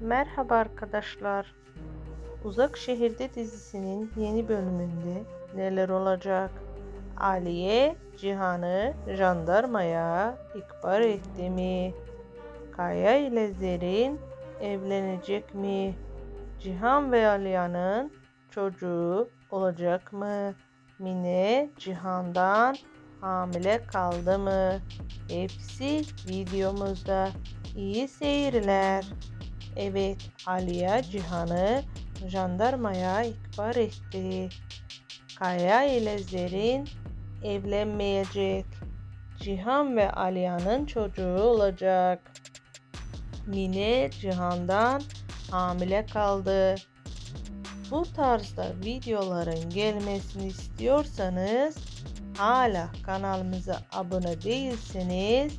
Merhaba arkadaşlar. Uzak Şehirde dizisinin yeni bölümünde neler olacak? Aliye Cihan'ı jandarmaya ihbar etti mi? Kaya ile Zerrin evlenecek mi? Cihan ve Aliya'nın çocuğu olacak mı? Mine Cihan'dan hamile kaldı mı? Hepsi videomuzda. İyi seyirler. Evet, Aliye Cihan'ı jandarmaya ihbar etti. Kaya ile Zerrin evlenmeyecek. Cihan ve Aliye'nin çocuğu olacak. Mine Cihan'dan hamile kaldı. Bu tarzda videoların gelmesini istiyorsanız hala kanalımıza abone değilseniz